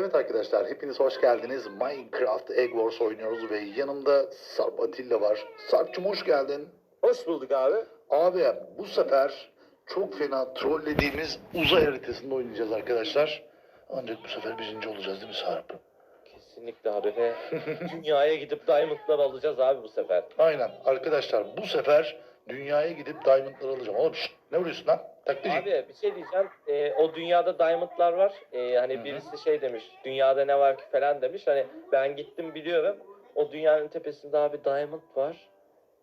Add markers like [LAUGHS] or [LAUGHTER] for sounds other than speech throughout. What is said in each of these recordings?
Evet arkadaşlar hepiniz hoş geldiniz. Minecraft Egg Wars oynuyoruz ve yanımda Sarp Atilla var. Sarp'cığım hoş geldin. Hoş bulduk abi. Abi bu sefer çok fena trollediğimiz uzay haritasında oynayacağız arkadaşlar. Ancak bu sefer birinci olacağız değil mi Sarp? Kesinlikle abi ve [LAUGHS] dünyaya gidip diamondlar alacağız abi bu sefer. Aynen arkadaşlar bu sefer dünyaya gidip diamondları alacağım. Oğlum şşt, ne vuruyorsun lan? Taktici. Abi bir şey diyeceğim. Ee, o dünyada diamondlar var. Ee, hani Hı hı. birisi şey demiş. Dünyada ne var ki falan demiş. Hani ben gittim biliyorum. O dünyanın tepesinde abi diamond var.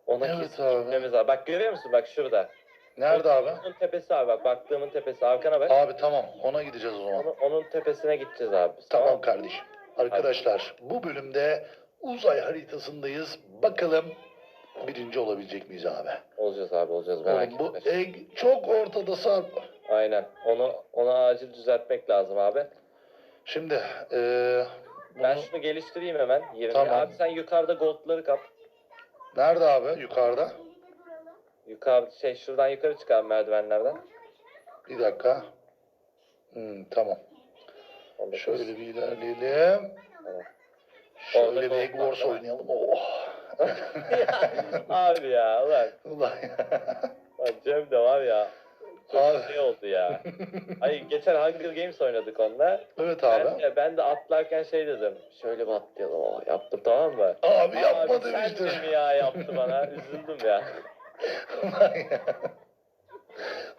Ona Evet kesin abi. gitmemiz. Bak görüyor musun? Bak şurada. Nerede abi? Onun tepesi abi bak. Baktığımın tepesi. Arkana bak. Abi tamam ona gideceğiz o zaman. Onun, onun tepesine gideceğiz abi. Tamam mı? kardeşim. Arkadaşlar bu bölümde uzay haritasındayız. Bakalım birinci olabilecek miyiz abi? Olacağız abi olacağız merak Oğlum bu etme. egg çok ortada Sarp. Aynen. Onu ona acil düzeltmek lazım abi. Şimdi Ben bunu- şunu geliştireyim hemen. Yerine. Tamam. Abi sen yukarıda goldları kap. nerede abi? Yukarıda. Yukarı şey şuradan yukarı çıkar merdivenlerden. Bir dakika. Hmm, tamam. Onu da Şöyle bir ilerleyelim. Tamam. Şöyle Orada bir egg wars oynayalım. Oh. [LAUGHS] abi ya ulan. Ulan Lan Cem de var ya. Çok Abi. şey oldu ya. Ay geçen Hunger Games oynadık onunla. evet Ben abi. de, ben de atlarken şey dedim. Şöyle bir atlayalım ama yaptım tamam mı? Abi yapma Abi sen demiştir. de mi ya yaptı bana? Üzüldüm ya. Ulan ya.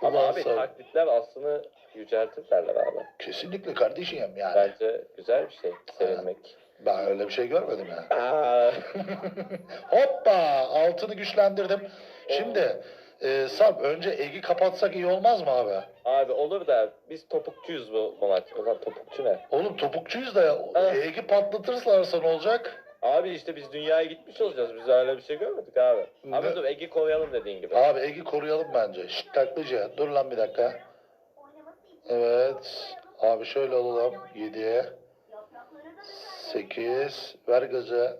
Ama Ulan abi Sarp. taklitler aslında yüceltir derler abi. Kesinlikle kardeşim yani. Bence güzel bir şey. Sevilmek. Ben öyle bir şey görmedim ya. [LAUGHS] Hoppa altını güçlendirdim. Şimdi e, Sarp önce Egi kapatsak iyi olmaz mı abi? abi olur da biz topukçuyuz bu, bu maç. Ulan topukçu ne? Oğlum topukçuyuz da Evet. Egi patlatırlarsa ne olacak? Abi işte biz dünyaya gitmiş olacağız. Biz öyle bir şey görmedik abi. Ne? Abi dur Egi koyalım dediğin gibi. Abi Egi koruyalım bence. Şşt taklıcı dur lan bir dakika. Evet. Abi şöyle alalım. 7'ye. 8. Ver gazı.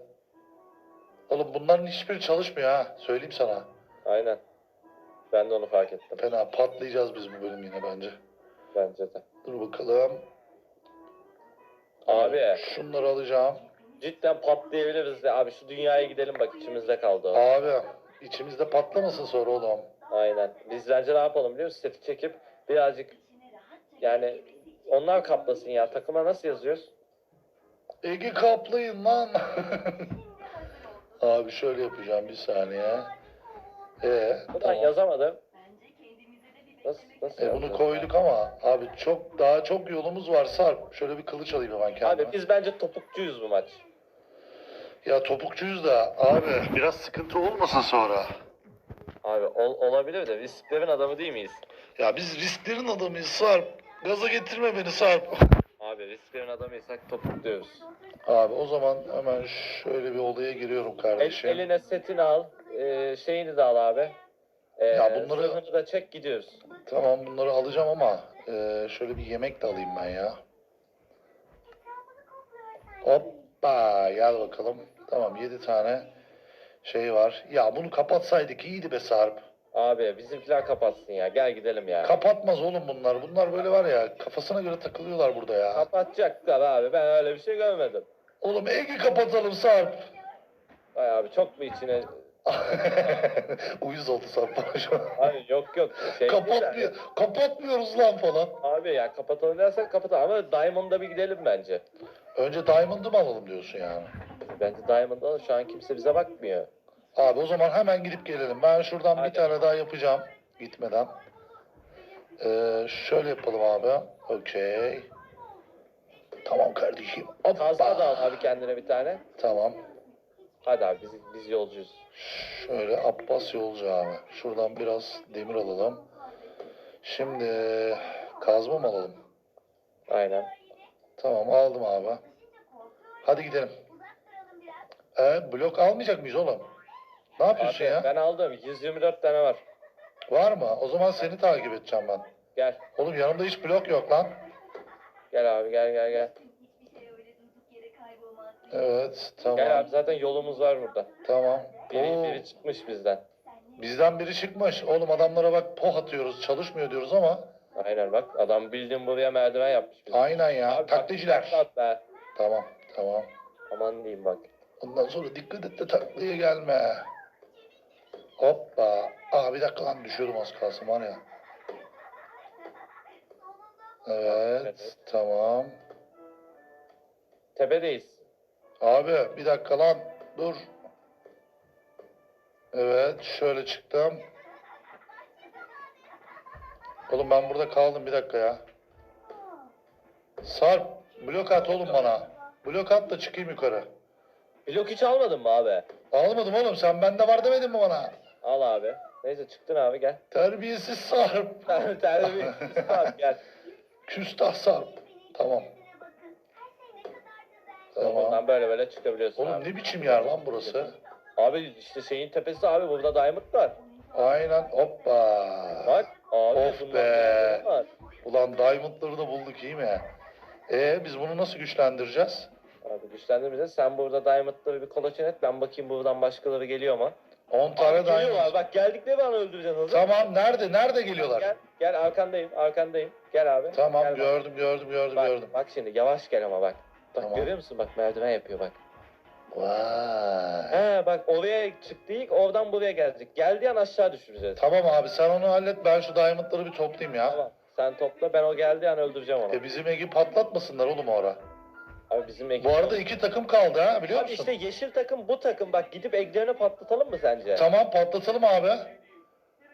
Oğlum bunların hiçbiri çalışmıyor ha. Söyleyeyim sana. Aynen. Ben de onu fark ettim. Fena patlayacağız biz bu bölüm yine bence. Bence de. Dur bakalım. Abi Şunları alacağım. cidden patlayabiliriz de. Abi şu dünyaya gidelim bak içimizde kaldı o. Abi içimizde patlamasın sonra oğlum. Aynen. Biz bence ne yapalım biliyor musun? Seti çekip birazcık yani onlar kaplasın ya. Takıma nasıl yazıyoruz? Ege kaplayın lan. Abi şöyle yapacağım bir saniye. Ee, Buradan tamam. yazamadım. Nasıl, nasıl E, bunu yazacağız koyduk ama abi çok daha çok yolumuz var Sarp. Şöyle bir kılıç alayım hemen ya? kendime. Abi biz bence topukçuyuz bu maç. Ya topukçuyuz da abi biraz sıkıntı olmasın sonra. Abi ol- olabilir de risklerin adamı değil miyiz? Ya biz risklerin adamıyız Sarp. Gaza getirme beni Sarp. Risklerin adamıysak topukluyoruz. Abi o zaman hemen şöyle bir olaya giriyorum El, kardeşim. eline setini al. e, şeyini de al abi. E, Ya bunları- da çek gidiyoruz. Tamam bunları alacağım ama e, şöyle bir yemek de alayım ben ya. Hoppa gel bakalım. Tamam 7 tane şey var. Ya bunu kapatsaydık iyiydi be Sarp. Abi bizimkiler kapatsın ya. Gel gidelim ya. Kapatmaz oğlum bunlar. Bunlar böyle var ya kafasına göre takılıyorlar burada ya. Kapatacaklar abi. Ben öyle bir şey görmedim. Oğlum Ege kapatalım Sarp. Ay abi çok mu içine... [LAUGHS] Uyuz oldu Sarp bana şu an. Abi yok yok. Şey Kapatmıyor, kapatmıyoruz lan falan. Abi ya kapatalım dersen kapatalım ama Diamond'a bir gidelim bence. Önce Diamond'ı mı alalım diyorsun yani? Bence Diamond'a şu an kimse bize bakmıyor. Abi o zaman hemen gidip gelelim. Ben şuradan bir Hadi. tane daha yapacağım gitmeden. Ee, şöyle yapalım abi. Okey. Tamam kardeşim. Kazma da al Hoppa. abi kendine bir tane. Tamam. Hadi abi biz, biz yolcuyuz. Şöyle Abbas yolcu abi. Şuradan biraz demir alalım. Şimdi kazma mı alalım? Aynen. Tamam aldım abi. Hadi gidelim. Ee, blok almayacak mıyız oğlum? Ne yapıyorsun Abi ya? ben aldım. 124 tane var. Var mı? O zaman seni takip edeceğim ben. Gel. Oğlum yanımda hiç blok yok lan. Gel abi gel gel gel. Evet tamam. Gel abi zaten yolumuz var burada. Tamam. Biri, Oo, biri çıkmış bizden. bizden biri çıkmış. Oğlum adamlara bak poh atıyoruz çalışmıyor diyoruz ama Aynen bak adam bildiğin buraya merdiven yapmış. bize. Aynen ya. Abi bak, Taklitçiler. takla at be. Tamam tamam. Aman diyeyim bak. Ondan sonra dikkat et de taklaya gelme. Hoppa. Aa bir dakika lan düşüyordum az kalsın var ya. Evet, Evet. tamam. Tepedeyiz. Abi bir dakika lan dur. Evet şöyle çıktım. Oğlum ben burada kaldım bir dakika ya. Sarp blok at oğlum bana. Blok at da çıkayım yukarı. Blok hiç almadın mı abi? Almadım oğlum sen bende var demedin mi bana? Al abi. Neyse çıktın abi gel. [LAUGHS] Terbiyesiz Sarp. Terbiye. Bak gel. Küstah Sarp. Tamam. Tamam. Buradan böyle böyle çıkabiliyorsun Oğlum abi. ne biçim yer lan burası? Abi işte şeyin tepesi abi burada diamond var. Aynen hoppa. Bak abi Of be. var. Ulan Diamond'ları da bulduk iyi mi? E biz bunu nasıl güçlendireceğiz? Abi güçlendirmeyeceğiz. Sen burada diamondları bir kolaçan et. Ben bakayım buradan başkaları geliyor mu? 10 tane Abi geliyorlar. Bak geldikleri an öldüreceksin hazır. Tamam nerede? Nerede geliyorlar? Gel, gel arkandayım, arkandayım. Gel abi. Tamam Gel gördüm gördüm gördüm Bak, gördüm. bak şimdi yavaş gel ama bak. Bak Tamam. görüyor musun? Bak merdiven yapıyor bak. Vay. He bak oraya çıktı ilk oradan buraya gelecek. Geldiği an aşağı düşüreceğiz. Tamam abi sen onu hallet ben şu Diamond'ları bir toplayayım ya. Tamam. Sen topla ben o geldiği an öldüreceğim onu. E bizim Egi patlatmasınlar oğlum orada. Abi bizim ekip. Bu arada iki takım kaldı ha biliyor Abi musun? işte yeşil takım bu takım bak gidip eglerini patlatalım mı sence? Tamam patlatalım abi.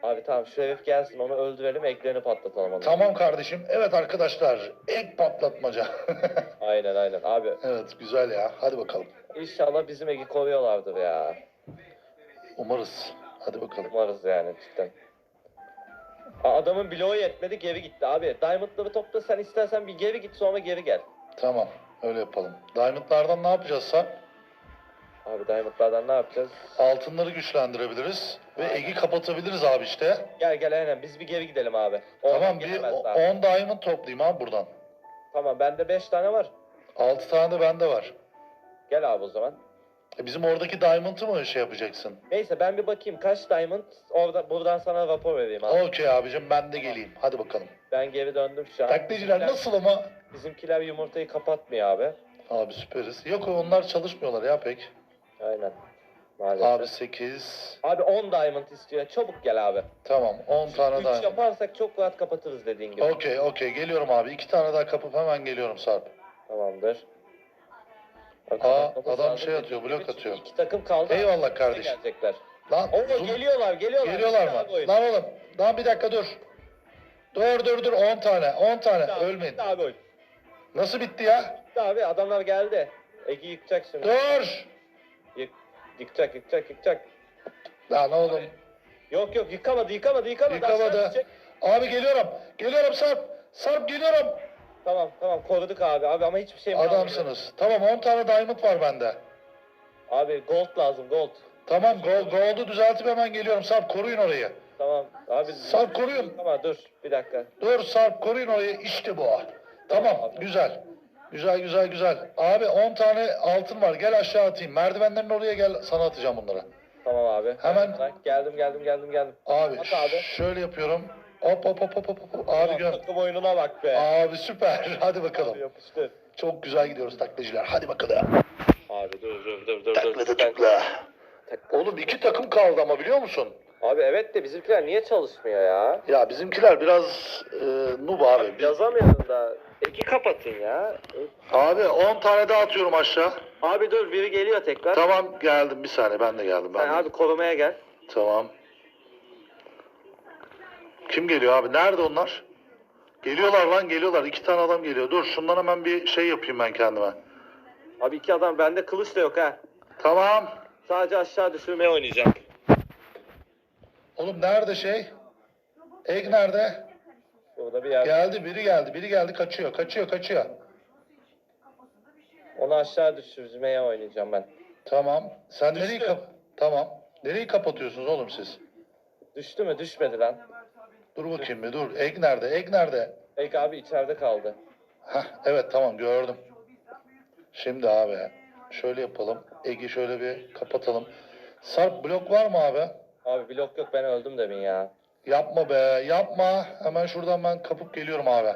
Abi tamam şu herif gelsin onu öldürelim eglerini patlatalım onu. Tamam kardeşim. Evet arkadaşlar ek patlatmaca. [LAUGHS] Aynen aynen abi. evet güzel ya. Hadi bakalım. İnşallah bizim egi koruyorlardır ya. Umarız. Hadi bakalım. Umarız yani cidden. Aa, Adamın bloğu yetmedi geri gitti abi. Diamond'ları topla sen istersen bir geri git sonra geri gel. Tamam. Öyle yapalım. Diamond'lardan ne yapacağız Sarp? Abi Diamond'lardan ne yapacağız? Altınları güçlendirebiliriz ve Egi kapatabiliriz abi işte. Gel gel aynen biz bir geri gidelim abi. Oradan Tamam bir gelemez o- daha. 10 diamond toplayayım abi buradan. Tamam bende 5 tane var. 6 tane de bende var. Gel abi o zaman. E bizim oradaki diamond'ı mı şey yapacaksın? Neyse ben bir bakayım kaç diamond orada buradan sana rapor vereyim abi. Okey abicim ben de geleyim. Hadi bakalım. Ben geri döndüm şu an. Bizimkiler- nasıl ama? Bizimkiler yumurtayı kapatmıyor abi. Abi süperiz. Yok onlar çalışmıyorlar ya pek. Aynen. Maalesef. Abi Abi, 8. 10 diamond istiyor. Çabuk gel abi. Tamam 10 tane 3 diamond. yaparsak çok rahat kapatırız dediğin gibi. Okey okey geliyorum abi. 2 tane daha kapıp hemen geliyorum Sarp. Tamamdır. Aa, Kapatmamız adam lazım. şey atıyor, blok atıyor. İki takım kaldı. Eyvallah Bize kardeşim. Gelecekler. Lan Oo zoom- geliyorlar geliyorlar. Geliyorlar Bitti abi mı? oyun. Lan oğlum. Lan bir dakika dur. Dur dur dur 10 tane 10 tane Bitti abi, ölmeyin. bitti abi oyun. Nasıl bitti ya? Bitti abi adamlar geldi. Egi yıkacak şimdi. Dur. Yık, yıkacak yıkacak yıkacak. Lan oğlum. Yok yok yıkamadı yıkamadı yıkamadı. Yıkamadı. Abi geliyorum. Geliyorum Sarp. Sarp geliyorum. Tamam tamam koruduk abi abi ama hiçbir şey Adamsınız. Tamam 10 tane diamond var bende. Abi gold lazım gold. Tamam gol, gold'u düzeltip hemen geliyorum. Sarp koruyun orayı. Tamam abi. Sarp koruyun. Ama dur bir dakika. Dur Sarp koruyun orayı. İşte bu. Tamam güzel. Güzel güzel güzel. Abi 10 tane altın var. Gel aşağı atayım. Merdivenlerin oraya gel. Sana atacağım bunları. Tamam abi. Hemen- Geldim geldim geldim geldim. Abi, At abi. şöyle yapıyorum. Hop hop hop hop hop. hop. Abi gör. Takım oyununa bak be. Abi süper. [LAUGHS] Hadi bakalım. yapıştır. Çok güzel gidiyoruz taklacılar. Hadi bakalım. Abi dur dur dur dur. Takla dur. takla. Tak- Oğlum iki takım kaldı ama biliyor musun? Abi evet de bizimkiler niye çalışmıyor ya? Ya bizimkiler biraz e, noob abi. Biz- Yazamıyorum da. Eki kapatın ya. Abi 10 tane daha atıyorum aşağı. Abi dur biri geliyor tekrar. Tamam geldim bir saniye ben de geldim. Ben Sen de. abi korumaya gel. Tamam. Kim geliyor abi? Nerede onlar? Geliyorlar lan geliyorlar. İki tane adam geliyor. Dur şundan hemen bir şey yapayım ben kendime. Abi iki adam bende kılıç da yok ha. Tamam. Sadece aşağı düşürmeye oynayacağım. Oğlum nerede şey? Egg nerede? Burada bir yer. Geldi biri geldi. Biri geldi kaçıyor. Kaçıyor kaçıyor. Onu aşağı düşürmeye oynayacağım ben. Tamam. Sen Düştü. nereyi kap... Tamam. Nereyi kapatıyorsunuz oğlum siz? Düştü mü? Düşmedi lan. Dur bakayım bir dur. Egg nerede? Egg nerede? Ege abi içeride kaldı. Hah evet tamam gördüm. Şimdi abi şöyle yapalım. Egg'i şöyle bir kapatalım. Sarp blok var mı abi? Abi blok yok ben öldüm demin ya. Yapma be yapma. Hemen şuradan ben kapıp geliyorum abi.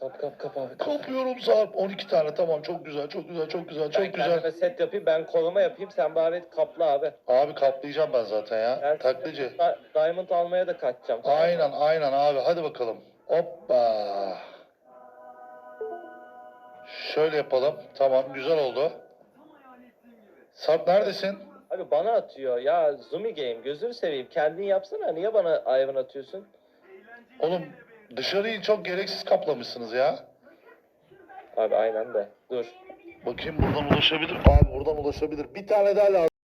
Kap kap kap abi. Kap. Kapıyorum Sarp. 12 tane tamam çok güzel çok güzel çok güzel çok ben güzel. kendime set yapayım ben koruma yapayım sen bari kapla abi. Abi kaplayacağım ben zaten ya. Ben Taklacı. Da- Diamond almaya da kaçacağım. Aynen aynen abi hadi bakalım. Hoppa. Şöyle yapalım. Tamam güzel oldu. Sarp neredesin? Abi bana atıyor ya Zumi Game gözünü seveyim kendin yapsana niye bana Ivan atıyorsun? Oğlum dışarıyı çok gereksiz kaplamışsınız ya. Abi aynen de dur. Bakayım buradan ulaşabilir. Abi buradan ulaşabilir. Bir tane daha lazım.